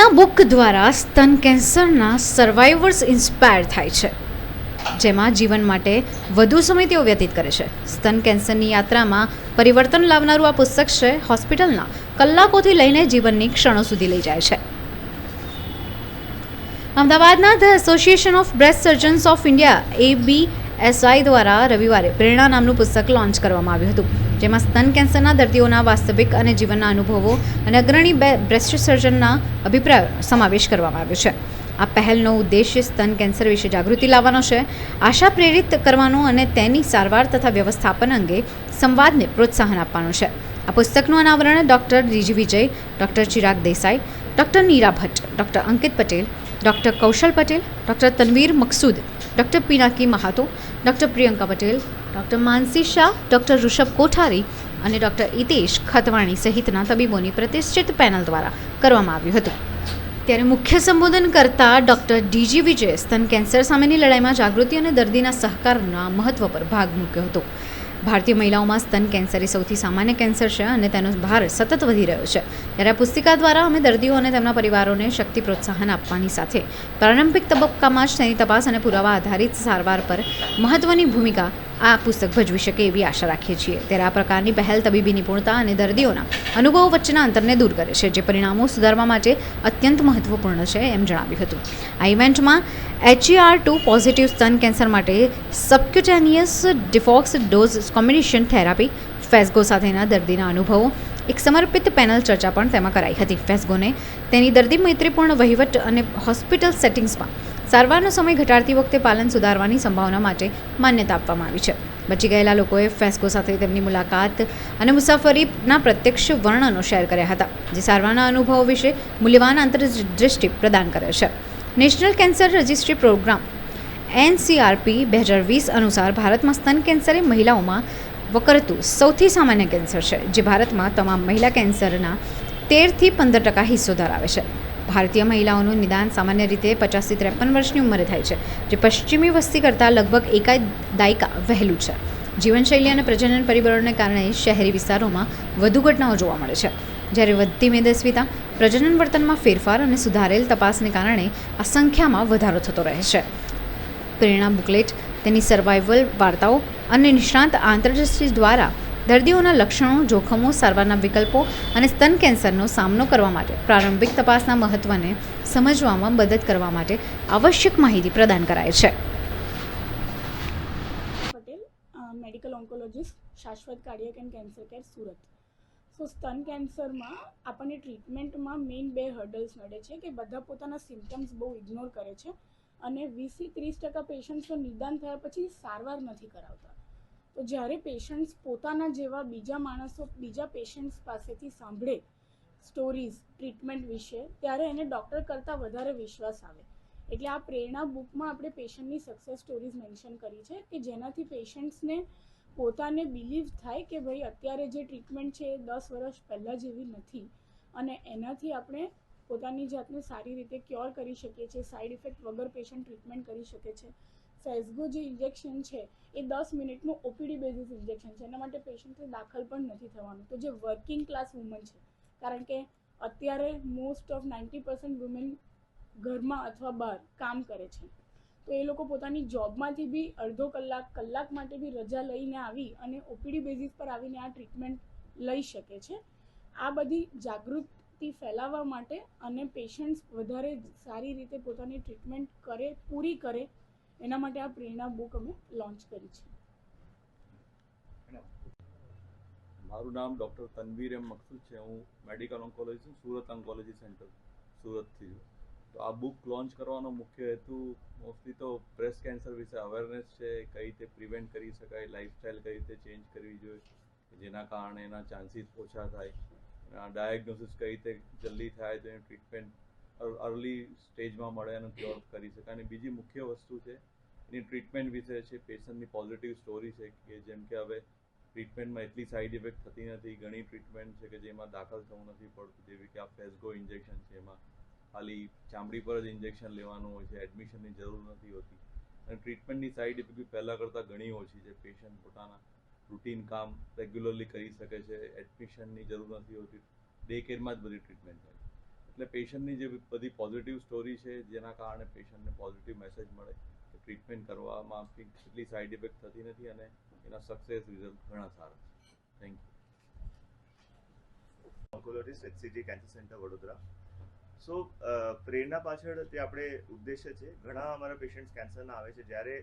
પ્રેરણા બુક દ્વારા સ્તન કેન્સરના સર્વાઈવર્સ ઇન્સ્પાયર થાય છે. જેમાં જીવન માટે વધુ સમય તેઓ વ્યતીત કરે છે. સ્તન કેન્સરની યાત્રામાં પરિવર્તન લાવનારું આ પુસ્તક છે, હોસ્પિટલના કલાકોથી લઈને જીવનની ક્ષણો સુધી લઈ જાય છે. અમદાવાદના the association of breast surgeons of India ABSI દ્વારા રવિવારે પ્રેરણા નામનું પુસ્તક લોન્ચ કરવામાં આવ્યું હતું, જેમાં સ્તન કેન્સરના દર્દીઓના વાસ્તવિક અને જીવનના અનુભવો અને અગ્રણી બે બ્રેસ્ટ સર્જનના અભિપ્રાયો સમાવેશ કરવામાં આવ્યો છે. આ પહેલનો ઉદ્દેશ્ય સ્તન કેન્સર વિશે જાગૃતિ લાવવાનો છે, આશા પ્રેરિત કરવાનો અને તેની સારવાર તથા વ્યવસ્થાપન અંગે સંવાદને પ્રોત્સાહન આપવાનો છે. આ પુસ્તકનું અનાવરણ doctor Reji Vijay, doctor Chirag Desai, doctor Neera Bhatt, doctor Ankit Patel, doctor Kaushal Patel, doctor Tanveer Maqsood doctor Pinaki Mahato doctor Priyanka Patel doctor Mansi Shah doctor Rishabh Kothari અને ડૉક્ટર ઇતેશ ખતવાણી સહિતના તબીબોની પ્રતિષ્ઠિત panel દ્વારા કરવામાં આવ્યું હતું. ત્યારે મુખ્ય સંબોધન કરતા ડૉક્ટર ડીજી વિજય સ્તન કેન્સર સામેની લડાઈમાં જાગૃતિ અને દર્દીના સહકારના મહત્વ પર ભાગ મૂક્યો હતો. ભારતીય મહિલાઓમાં સ્તન કેન્સર એ સૌથી સામાન્ય કેન્સર છે અને તેનો ભાર સતત વધી રહ્યો છે. ત્યારે આ પુસ્તિકા દ્વારા અમે દર્દીઓ અને તેમના પરિવારોને શક્તિ પ્રોત્સાહન આપવાની સાથે પ્રારંભિક તબક્કામાં જ તેની તપાસ અને પુરાવા આધારિત સારવાર પર મહત્ત્વની ભૂમિકા આ પુસ્તક ભજવી શકે એવી આશા રાખીએ છીએ. ત્યારે આ પ્રકારની પહેલ તબીબી નિપુણતા અને દર્દીઓના અનુભવો વચ્ચેના અંતરને દૂર કરે છે, જે પરિણામો સુધારવા માટે અત્યંત મહત્વપૂર્ણ છે એમ જણાવ્યું હતું. આ ઇવેન્ટમાં એચઈઆર ટુ પોઝિટિવ સ્તન કેન્સર માટે subcutaneous fixed dose combination therapy Phesgo સાથેના દર્દીના અનુભવો, એક સમર્પિત પેનલ ચર્ચા પણ તેમાં કરાઈ હતી. ફેસ્ગોને તેની દર્દી મૈત્રીપૂર્ણ વહીવટ અને હોસ્પિટલ સેટિંગ્સમાં સારવારનો સમય ઘટાડતી વખતે પાલન સુધારવાની સંભાવના માટે માન્યતા આપવામાં આવી છે. બચી ગયેલા લોકોએ ફેસ્કો સાથે તેમની મુલાકાત અને મુસાફરીના પ્રત્યક્ષ વર્ણનો શેર કર્યા હતા, જે સારવારના અનુભવો વિશે મૂલ્યવાન આંતરદૃષ્ટિ પ્રદાન કરે છે. National cancer registry program, NCRP બે હજાર વીસ અનુસાર ભારતમાં સ્તન કેન્સર એ મહિલાઓમાં વકરતું સૌથી સામાન્ય કેન્સર છે, જે ભારતમાં તમામ મહિલા કેન્સરના તેરથી પંદર ટકા હિસ્સો ધરાવે છે. ભારતીય મહિલાઓનું નિદાન સામાન્ય રીતે પચાસથી ત્રેપન વર્ષની ઉંમરે થાય છે, જે પશ્ચિમી વસ્તી કરતાં લગભગ એકાદ દાયકા વહેલું છે. જીવનશૈલી અને પ્રજનન પરિબળોને કારણે શહેરી વિસ્તારોમાં વધુ ઘટનાઓ જોવા મળે છે. જ્યારે વધતી મેદસ્વીતા, પ્રજનન વર્તનમાં ફેરફાર અને સુધારેલ તપાસને કારણે આ સંખ્યામાં વધારો થતો રહે છે. પ્રેરણા બુકલેટ, તેની સર્વાઇવલ વાર્તાઓ અને નિષ્ણાંત આંતરદૃષ્ટિ દ્વારા દર્દીઓના લક્ષણો, જોખમો, સારવારના વિકલ્પો અને સ્તન કેન્સરનો સામનો કરવા માટે પ્રારંભિક તપાસના મહત્ત્વને સમજવામાં મદદ કરવા માટે આવશ્યક માહિતી પ્રદાન કરાય છે. Patel medical oncologist Shashwat cardiac and cancer care Surat. So સ્તન કેન્સરમાં આપણને ટ્રીટમેન્ટમાં મેઇન બે હર્ડલ્સ નડે છે કે બધા પોતાના સિમ્ટમ્સ બહુ ઇગ્નોર કરે છે અને વીસથી ત્રીસ ટકા પેશન્ટ્સનું નિદાન થયા પછી સારવાર નથી કરાવતા. તો જ્યારે પેશન્ટ્સ પોતાના જેવા બીજા માણસો, બીજા પેશન્ટ્સ પાસેથી સાંભળે સ્ટોરીઝ ટ્રીટમેન્ટ વિશે, ત્યારે એને ડૉક્ટર કરતાં વધારે વિશ્વાસ આવે. એટલે આ પ્રેરણા બુકમાં આપણે પેશન્ટની સક્સેસ સ્ટોરીઝ મેન્શન કરી છે કે જેનાથી પેશન્ટ્સને પોતાને બિલીવ થાય કે ભાઈ અત્યારે જે ટ્રીટમેન્ટ છે એ દસ વર્ષ પહેલાં જેવી નથી. અને એનાથી આપણે પોતાની જાતને સારી રીતે ક્યોર કરી શકીએ છીએ સાઇડ ઇફેક્ટ વગર પેશન્ટ ટ્રીટમેન્ટ કરી શકે છે. ફેઝગો જે ઇન્જેક્શન છે, એ દસ મિનિટનું ઓપીડી બેઝિસ ઇન્જેક્શન છે. એના માટે પેશન્ટને દાખલ પણ નથી થવાનું. તો જે વર્કિંગ ક્લાસ વુમન છે, કારણ કે અત્યારે most of ninety percent women ઘરમાં અથવા બહાર કામ કરે છે. તો એ લોકો પોતાની જોબમાંથી બી અડધો કલાક કલાક માટે બી રજા લઈને આવી અને ઓપીડી બેઝિસ પર આવીને આ ટ્રીટમેન્ટ લઈ શકે છે. આ બધી જાગૃતિ ફેલાવવા માટે અને પેશન્ટ્સ વધારે સારી રીતે પોતાની ટ્રીટમેન્ટ કરે, પૂરી કરે એના માટે આ પ્રેરણા બુક અમે લોન્ચ કરી છે. મારું નામ ડૉક્ટર તનવીર એમ મકસૂદ છે. હું medical oncology Surat oncology centre સુરતથી છું. તો આ બુક લોન્ચ કરવાનો મુખ્ય હેતુ મોસ્ટલી તો બ્રેસ્ટ કેન્સર વિશે અવેરનેસ છે, કઈ રીતે પ્રિવેન્ટ કરી શકાય લાઈફસ્ટાઈલ કઈ રીતે ચેન્જ કરવી જોઈએ જેના કારણે એના ચાન્સીસ ઓછા થાય ડાયગ્નોસિસ કઈ રીતે જલ્દી થાય, તો એની ટ્રીટમેન્ટ અર્લી સ્ટેજમાં મળે અને ક્યોર કરી શકાય અને બીજી મુખ્ય વસ્તુ છે, એની ટ્રીટમેન્ટ વિશે છે પેશન્ટની પોઝિટિવ સ્ટોરી છે કે જેમ કે હવે ટ્રીટમેન્ટમાં એટલી સાઈડ ઇફેક્ટ થતી નથી, ઘણી ટ્રીટમેન્ટ છે કે જેમાં દાખલ થવું નથી પડતું. જેવી કે આ ફેસગો ઇન્જેક્શન છે એમાં. ખાલી ચામડી પર જ ઇન્જેક્શન લેવાનું હોય છે એડમિશનની જરૂર નથી હોતી. અને ટ્રીટમેન્ટની સાઈડ ઇફેક્ટ પહેલાં કરતાં ઘણી ઓછી છે. પેશન્ટ પોતાના રૂટીન કામ રેગ્યુલરલી કરી શકે છે એડમિશનની જરૂર નથી હોતી. ડે કેરમાં જ બધી ટ્રીટમેન્ટ થાય એટલે પેશન્ટની જે બધી પોઝિટિવ સ્ટોરી છે, જેના કારણે પેશન્ટને પોઝિટિવ મેસેજ મળે, કે ટ્રીટમેન્ટ કરવામાં કેટલી સાઈડ ઇફેક્ટ થતી નથી અને એના સક્સેસ રિઝલ્ટ ઘણા સારા છે. Thank you HCG cancer centre Vadodara. So Prerna પાછળ તે આપણે ઉદ્દેશ્ય છે. ઘણા અમારા પેશન્ટ્સ કેન્સરના આવે છે. જ્યારે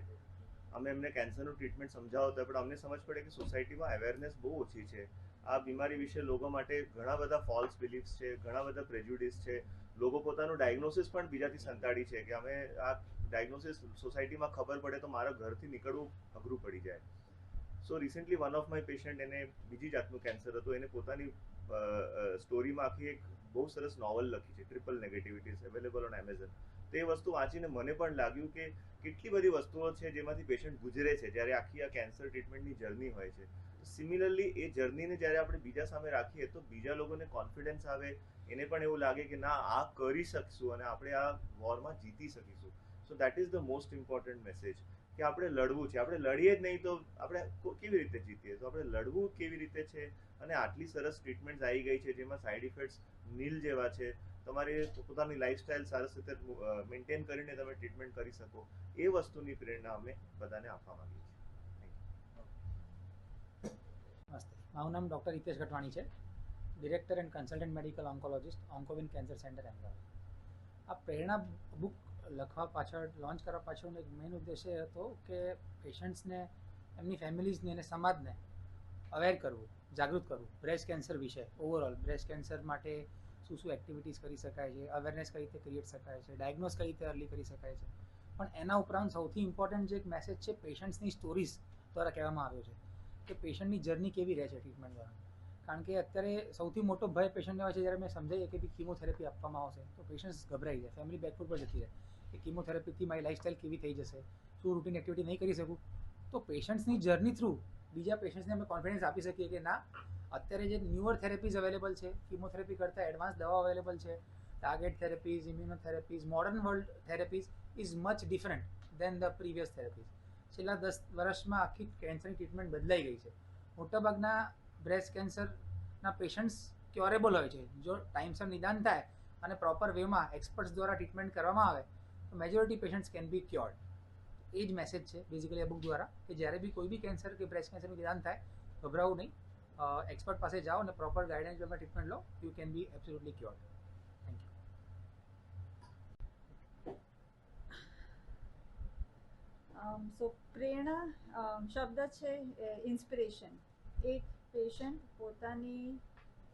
અમે એમને કેન્સરનું ટ્રીટમેન્ટ સમજાવતા, પણ અમને સમજ પડે કે સોસાયટીમાં અવેરનેસ બહુ ઓછી છે. આ બીમારી વિશે લોકો માટે ઘણા બધા ફોલ્સ બિલીફ્સ છે, ઘણા બધા પ્રેજ્યુડિસ છે. લોકો પોતાનું ડાયગ્નોસિસ પણ બીજાથી સંતાડી છે કે અમે આ ડાયગ્નોસિસ સોસાયટીમાં ખબર પડે તો મારા ઘરથી નીકળવું અઘરું પડી જાય. So recently one of my patient એને બીજી જાતનું કેન્સર હતું. એને પોતાની સ્ટોરીમાં આખી એક બહુ સરસ નોવલ લખી છે triple negativities available on Amazon તે વસ્તુ વાંચીને મને પણ લાગ્યું કે કેટલી બધી વસ્તુઓ છે જેમાંથી પેશન્ટ ગુજરે છે, જ્યારે આખી આ કેન્સર ટ્રીટમેન્ટની જર્ની હોય છે. સિમિલરલી એ જર્નીને જ્યારે આપણે બીજા સામે રાખીએ તો બીજા લોકોને કોન્ફિડન્સ આવે, એને પણ એવું લાગે કે ના, આ કરી શકશું અને આપણે આ વોરમાં જીતી શકીશું. So that is the most important message કે આપણે લડવું છે. આપણે લડીએ જ નહીં તો આપણે કેવી રીતે જીતીએ? તો આપણે લડવું કેવી રીતે છે? અને આટલી સરસ ટ્રીટમેન્ટ આવી ગઈ છે જેમાં સાઈડ ઇફેક્ટ્સ નીલ જેવા છે. તમારે પોતાની લાઈફસ્ટાઈલ સરસ રીતે મેન્ટેન કરીને તમે ટ્રીટમેન્ટ કરી શકો. એ વસ્તુની પ્રેરણા અમે બધાને આપવા માંગીએ છીએ નમસ્તે મારું નામ ડૉક્ટર હિતેશ ગઢવાણી છે. Director and consultant medical oncologist Oncowin cancer centre Ahmedabad આ પ્રેરણા બુક લખવા પાછળ લોન્ચ કરવા પાછળનો એક મેઇન ઉદ્દેશ્ય હતો કે પેશન્ટ્સને એમની ફેમિલીઝને અને સમાજને અવેર કરવું, જાગૃત કરવું બ્રેસ્ટ કેન્સર વિશે ઓવરઓલ બ્રેસ્ટ કેન્સર માટે શું શું એક્ટિવિટીઝ કરી શકાય છે અવેરનેસ કઈ રીતે ક્રિએટ શકાય છે ડાયગ્નોસ કઈ રીતે અર્લી કરી શકાય છે. પણ એના ઉપરાંત સૌથી ઇમ્પોર્ટન્ટ જે એક મેસેજ છે પેશન્ટ્સની સ્ટોરીઝ દ્વારા કહેવામાં આવ્યો છે. કે પેશન્ટની જર્ની કેવી રહે છે ટ્રીટમેન્ટ દ્વારા? કારણ કે અત્યારે સૌથી મોટો ભય પેશન્ટને હોય છે જ્યારે મેં સમજાવીએ કે કીમોથેરાપી આપવામાં આવશે, તો પેશન્ટ્સ ગભરાઈ જાય ફેમિલી બેકફૂટ પર જતી રહે કે કીમોથેરાપીથી મારી લાઈફસ્ટાઈલ કેવી થઈ જશે, શું રૂટીન એક્ટિવિટી નહીં કરી શકું? તો પેશન્ટ્સની જર્ની થ્રુ બીજા પેશન્ટ્સને અમે કોન્ફિડન્સ આપી શકીએ કે ના, અત્યારે જે ન્યુઅર થેરેપીઝ અવેલેબલ છે કીમોથેરાપી કરતાં એડવાન્સ દવા અવેલેબલ છે target therapies immunotherapies modern world therapies is much different than the previous therapies છેલ્લા દસ વર્ષમાં આખી કેન્સરની ટ્રીટમેન્ટ બદલાઈ ગઈ છે. મોટાભાગના બ્રેસ્ટ કેન્સરના પેશન્ટ્સ ક્યોરેબલ હોય છે. જો ટાઈમસર નિદાન થાય અને પ્રોપર વેમાં એક્સપર્ટ્સ દ્વારા ટ્રીટમેન્ટ કરવામાં આવે, તો majority patients can be cured એ જ મેસેજ છે બેઝિકલી આ બુક દ્વારા, કે જ્યારે બી કોઈ બી કેન્સર કે બ્રેસ્ટ કેન્સરનું નિદાન થાય, ગભરાવું નહીં. એક્સપર્ટ પાસે જાઓ અને proper guidance treatment law you can be absolutely cured thank you so Prerna શબ્દ છે ઇન્સ્પિરેશન એક પેશન્ટ પોતાની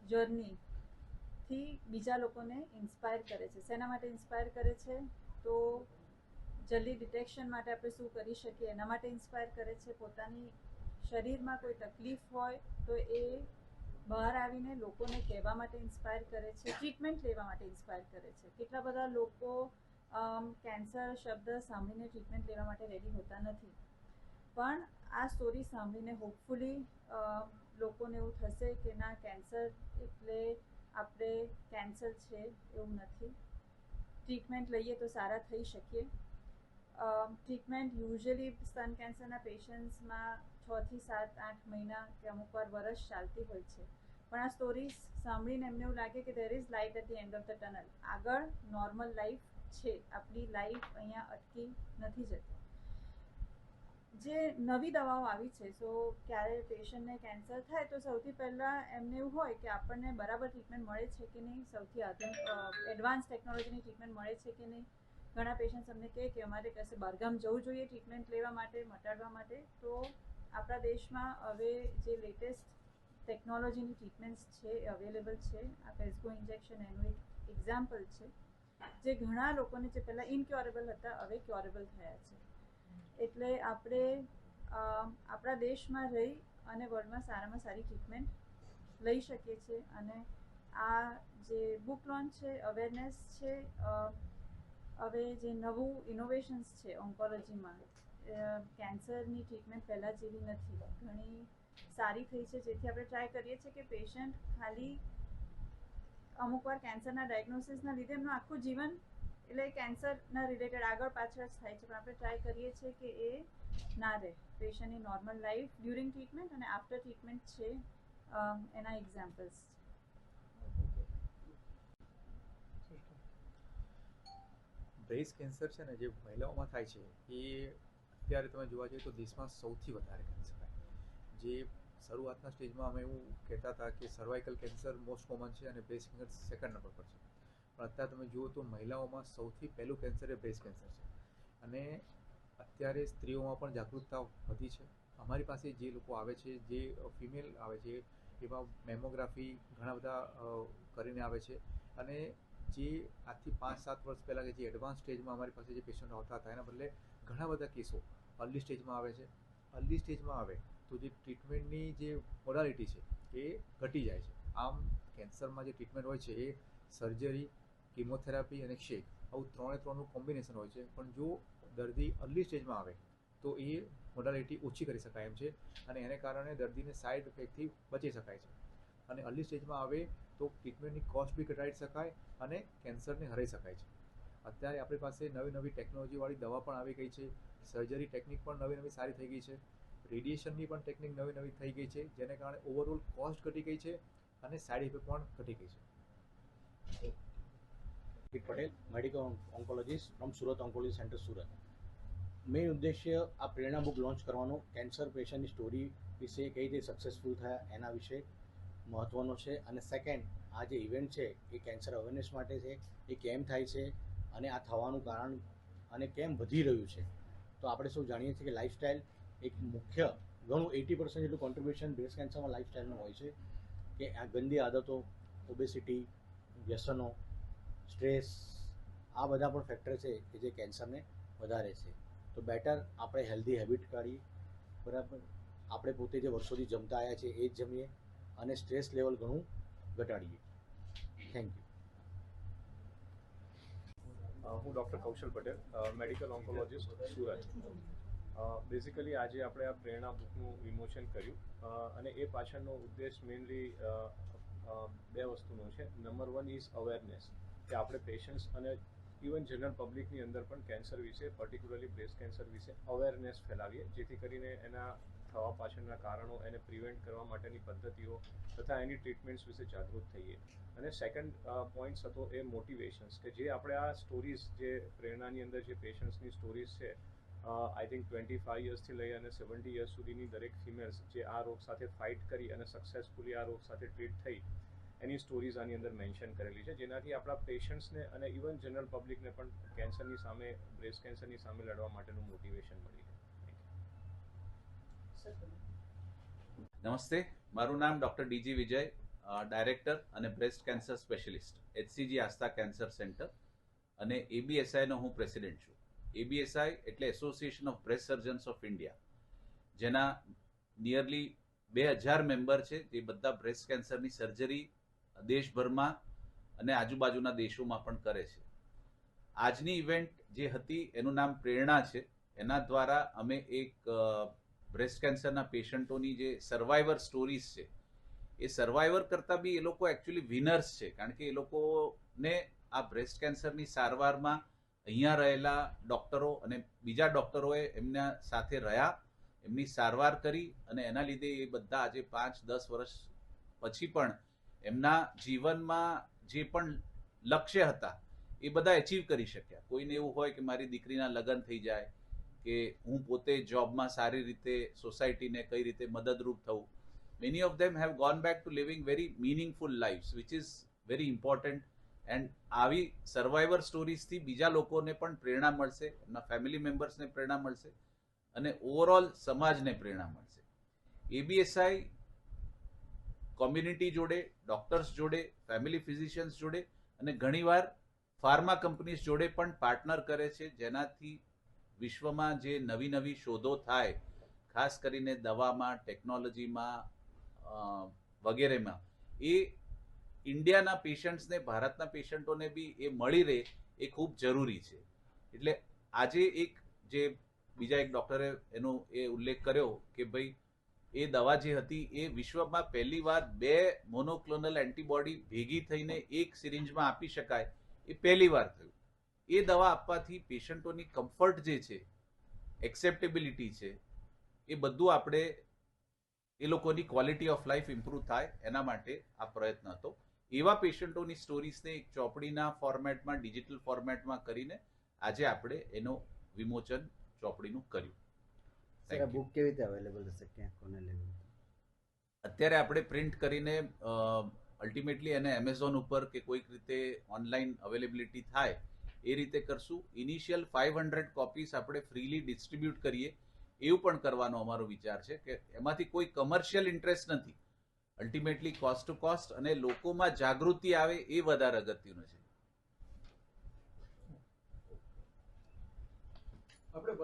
જર્નીથી બીજા લોકોને ઇન્સ્પાયર કરે છે. શેના માટે ઇન્સ્પાયર કરે છે? તો જલ્દી ડિટેક્શન માટે આપણે શું કરી શકીએ? એના માટે ઇન્સ્પાયર કરે છે? પોતાની શરીરમાં કોઈ તકલીફ હોય, તો એ બહાર આવીને લોકોને કહેવા માટે ઇન્સ્પાયર કરે છે? ટ્રીટમેન્ટ લેવા માટે ઇન્સ્પાયર કરે છે? કેટલા બધા લોકો કેન્સર શબ્દ સાંભળીને ટ્રીટમેન્ટ લેવા માટે રેડી હોતા નથી. પણ આ સ્ટોરી સાંભળીને હોપફુલી લોકોને એવું થશે કે ના કેન્સર એટલે આપણે કેન્સર છે એવું નથી. ટ્રીટમેન્ટ લઈએ તો સારા થઈ શકીએ. ટ્રીટમેન્ટ યુઝલી સ્તન કેન્સરના પેશન્ટ્સમાં છથી સાત, આઠ મહિના કે અમુક વાર વરસ ચાલતી હોય છે. પણ આ સ્ટોરીઝ સાંભળીને એમને એવું લાગે કે there is light at the end of the tunnel આગળ નોર્મલ લાઈફ છે. આપણી લાઈફ અહીંયા અટકી નથી જતી. જે નવી દવાઓ આવી છે સો ક્યારે પેશન્ટને કેન્સર થાય, તો સૌથી પહેલાં એમને એવું હોય કે આપણને બરાબર ટ્રીટમેન્ટ મળે છે કે નહીં, સૌથી એડવાન્સ ટેકનોલોજીની ટ્રીટમેન્ટ મળે છે કે નહીં. ઘણા પેશન્ટ્સ અમને કહે કે અમારે કશે બહારગામ જવું જોઈએ ટ્રીટમેન્ટ લેવા માટે, મટાડવા માટે. તો આપણા દેશમાં હવે જે લેટેસ્ટ ટેકનોલોજીની ટ્રીટમેન્ટ્સ છે, એ અવેલેબલ છે. આ પેસ્કો ઇન્જેક્શન એનું એક એક્ઝામ્પલ છે. જે ઘણા લોકોને જે પહેલાં ઇનક્યોરેબલ હતા, હવે ક્યોરેબલ થયા છે. એટલે આપણે આપણા દેશમાં રહી અને વર્લ્ડમાં સારામાં સારી ટ્રીટમેન્ટ લઈ શકીએ છીએ અને આ જે બુક લોન્ચ છે અવેરનેસ છે હવે જે નવું ઇનોવેશન્સ છે ઓન્કોલોજીમાં કેન્સરની ટ્રીટમેન્ટ પહેલાં જેવી નથી. ઘણી સારી થઈ છે, જેથી આપણે ટ્રાય કરીએ છીએ કે પેશન્ટ ખાલી અમુક વાર કેન્સરના ડાયગ્નોસિસના લીધે એમનું આખું જીવન એટલે કેન્સરના રિલેટેડ આગળ પાછળ જ થાય છે. પણ આપણે ટ્રાય કરીએ છીએ કે એ ના રહે. પેશન્ટની નોર્મલ લાઈફ ડ્યુરિંગ ટ્રીટમેન્ટ અને આફ્ટર ટ્રીટમેન્ટ છે એના એક્ઝામ્પલ્સ છે બ્રેસ્ટ કેન્સર છે ને જે મહિલાઓમાં થાય છે, એ અત્યારે તમે જોવા જઈએ તો દેશમાં સૌથી વધારે કેન્સર થાય. જે શરૂઆતના સ્ટેજમાં અમે એવું કહેતા હતા કે સર્વાઇકલ કેન્સર મોસ્ટ કોમન છે અને બ્રેસ્ટ કેન્સર સેકન્ડ નંબર પર છે. પણ અત્યારે તમે જુઓ તો મહિલાઓમાં સૌથી પહેલું કેન્સર એ બ્રેસ્ટ કેન્સર છે. અને અત્યારે સ્ત્રીઓમાં પણ જાગૃતતા વધી છે. અમારી પાસે જે લોકો આવે છે, જે ફિમેલ આવે છે, એમાં મેમોગ્રાફી ઘણા બધા કરીને આવે છે. અને જે આજથી પાંચ સાત વર્ષ પહેલાં કે જે એડવાન્સ સ્ટેજમાં અમારી પાસે જે પેશન્ટ આવતા હતા, એના બદલે ઘણા બધા કેસો અર્લી સ્ટેજમાં આવે છે. અર્લી સ્ટેજમાં આવે તો જે ટ્રીટમેન્ટની જે મોડાલિટી છે, એ ઘટી જાય છે. આમ કેન્સરમાં જે ટ્રીટમેન્ટ હોય છે, એ સર્જરી, કિમોથેરાપી અને શેક, આવું ત્રણે ત્રણનું કોમ્બિનેશન હોય છે. પણ જો દર્દી અર્લી સ્ટેજમાં આવે, તો એ મોડાલિટી ઓછી કરી શકાય એમ છે અને એને કારણે દર્દીને સાઇડ ઇફેક્ટથી બચી શકાય છે. અને અર્લી સ્ટેજમાં આવે, તો ટ્રીટમેન્ટની કોસ્ટ બી ઘટાડી શકાય અને કેન્સરને હરાઈ શકાય છે. અત્યારે આપણી પાસે નવી નવી ટેકનોલોજીવાળી દવા પણ આવી ગઈ છે. સર્જરી ટેકનિક પણ નવી નવી સારી થઈ ગઈ છે. રેડિયેશનની પણ ટેકનિક નવી નવી થઈ ગઈ છે, જેને કારણે ઓવરઓલ કોસ્ટ ઘટી ગઈ છે અને સાઇડ ઇફેક્ટ પણ ઘટી ગઈ છે. Patel medical oncologist from Surat oncology centre Surat main ઉદ્દેશ્ય આ પ્રેરણા બુક લોન્ચ કરવાનો. કેન્સર પેશન્ટની સ્ટોરી વિશે કઈ રીતે સક્સેસફુલ થયા, એના વિશે મહત્ત્વનો છે. અને સેકન્ડ આ જે ઇવેન્ટ છે, એ કેન્સર અવેરનેસ માટે છે, એ કેમ થાય છે, અને આ થવાનું કારણ અને કેમ વધી રહ્યું છે. તો આપણે સૌ જાણીએ છીએ કે લાઇફસ્ટાઇલ એક મુખ્ય, ઘણું એટી પર્સન્ટ જેટલું કોન્ટ્રીબ્યુશન બ્રેસ્ટ કેન્સરમાં લાઇફસ્ટાઇલનું હોય છે, કે આ ગંદી આદતો ઓબેસિટી વ્યસનો સ્ટ્રેસ આ બધા પણ ફેક્ટર છે કે જે કેન્સરને વધારે છે. તો બેટર આપણે હેલ્ધી હેબિટ કાઢીએ, બરાબર? આપણે પોતે જે વર્ષોથી જમતા આવ્યા છે એ જ જમીએ અને સ્ટ્રેસ લેવલ ઘણું ઘટાડીએ. થેન્ક યુ હું doctor Kaushal Patel medical oncologist Surat. Basically આજે આપણે આ પ્રેરણા બુકનું વિમોચન કર્યું. અને એ પાછળનો ઉદ્દેશ મેઇનલી બે વસ્તુનો છે. નંબર વન ઇઝ અવેરનેસ કે આપણે પેશન્ટ્સ અને ઇવન જનરલ પબ્લિકની અંદર પણ કેન્સર વિશે પર્ટિક્યુલરલી બ્રેસ્ટ કેન્સર વિશે અવેરનેસ ફેલાવીએ. જેથી કરીને એના થવા પાછળના કારણો એને પ્રિવેન્ટ કરવા માટેની પદ્ધતિઓ તથા એની ટ્રીટમેન્ટ્સ વિશે જાગૃત થઈએ. અને સેકન્ડ પોઈન્ટ્સ હતો એ મોટિવેશન્સ કે જે આપણે આ સ્ટોરીઝ જે પ્રેરણાની અંદર જે પેશન્ટ્સની સ્ટોરીઝ છે આઈ થિંક ટ્વેન્ટી ફાઈવ યર્સથી લઈ અને સેવન્ટી યર્સ સુધીની દરેક ફિમેલ્સ જે આ રોગ સાથે ફાઇટ કરી અને સક્સેસફુલી આ રોગ સાથે ટ્રીટ થઈ, એની સ્ટોરીઝ આની અંદર મેન્શન કરેલી છે. જેનાથી આપણા પેશન્ટ્સને અને ઇવન જનરલ પબ્લિકને પણ કેન્સરની સામે બ્રેસ્ટ કેન્સરની સામે લડવા માટેનું મોટિવેશન મળી નમસ્તે. મારું નામ ડૉક્ટર ડીજી વિજય ડાયરેક્ટર અને breast cancer specialist HCG Aastha cancer centre અને એબીએસઆઈનો હું પ્રેસિડેન્ટ છું. એબીએસઆઈ એટલે association of breast surgeons of India જેના નિયરલી બે હજાર મેમ્બર છે, જે બધા બ્રેસ્ટ કેન્સરની સર્જરી દેશભરમાં અને આજુબાજુના દેશોમાં પણ કરે છે. આજની ઇવેન્ટ જે હતી, એનું નામ પ્રેરણા છે. એના દ્વારા અમે એક બ્રેસ્ટ કેન્સરના પેશન્ટોની જે સર્વાઈવર સ્ટોરીઝ છે, એ સર્વાઈવર કરતાં બી એ લોકો એકચ્યુઅલી વિનર્સ છે. કારણ કે એ લોકોને આ બ્રેસ્ટ કેન્સરની સારવારમાં અહીંયા રહેલા ડૉક્ટરો અને બીજા ડૉક્ટરોએ એમના સાથે રહ્યા, એમની સારવાર કરી અને એના લીધે એ બધા આજે પાંચ, દસ વર્ષ પછી પણ એમના જીવનમાં જે પણ લક્ષ્ય હતા, એ બધા એચીવ કરી શક્યા. કોઈને એવું હોય કે મારી દીકરીના લગ્ન થઈ જાય, કે હું પોતે જોબમાં સારી રીતે સોસાયટીને કઈ રીતે મદદરૂપ થવું many of them have gone back to living very meaningful life which is very important and આવી સર્વાઈવર સ્ટોરીઝથી બીજા લોકોને પણ પ્રેરણા મળશે, એમના ફેમિલી મેમ્બર્સને પ્રેરણા મળશે અને ઓવરઓલ સમાજને પ્રેરણા મળશે. એબીએસઆઈ કોમ્યુનિટી જોડે ડોક્ટર્સ જોડે ફેમિલી ફિઝિશિયન્સ જોડે અને ઘણીવાર ફાર્મા કંપનીઝ જોડે પણ પાર્ટનર કરે છે, જેનાથી વિશ્વમાં જે નવી નવી શોધો થાય, ખાસ કરીને દવામાં ટેકનોલોજીમાં વગેરેમાં, એ ઇન્ડિયાના પેશન્ટ્સને, ભારતના પેશન્ટોને બી એ મળી રહે એ ખૂબ જરૂરી છે. એટલે આજે એક જે બીજા એક ડૉક્ટરે એનો એ ઉલ્લેખ કર્યો કે ભાઈ એ દવા જે હતી એ વિશ્વમાં પહેલીવાર બે મોનોક્લોનલ એન્ટીબોડી ભેગી થઈને એક સિરિંજમાં આપી શકાય એ પહેલીવાર થયું. એ દવા આપવાથી પેશન્ટોની કમ્ફર્ટ જે છે એક્સેપ્ટેબિલિટી છે, એ બધું આપણે એ લોકોની ક્વોલિટી ઓફ લાઈફ ઇમ્પ્રૂવ થાય એના માટે આ પ્રયત્ન હતો. એવા પેશન્ટોની સ્ટોરીઝને એક ચોપડીના ફોર્મેટમાં ડિજિટલ ફોર્મેટમાં કરીને આજે આપણે એનો વિમોચન ચોપડીનું કર્યું. સર. બુક કેવી રીતે અવેલેબલ હશે? ક્યાં કોને લેવી? અત્યારે આપણે પ્રિન્ટ કરીને અલ્ટિમેટલી એને એમેઝોન ઉપર કે કોઈક રીતે ઓનલાઈન અવેલેબિલિટી થાય એ રીતે કરશું. ઇનિશિયલ ફાઇવ હંડ્રેડ કોપીસ આપણે ફ્રીલી ડિસ્ટ્રીબ્યુટ કરીએ. એવું પણ કરવાનો અમારો વિચાર છે કે એમાંથી કોઈ કમર્શિયલ ઇન્ટરેસ્ટ નથી. અલ્ટિમેટલી કોસ્ટ ટુ કોસ્ટ અને લોકોમાં જાગૃતિ આવે એ વધારે અગત્યનું છે. આપણે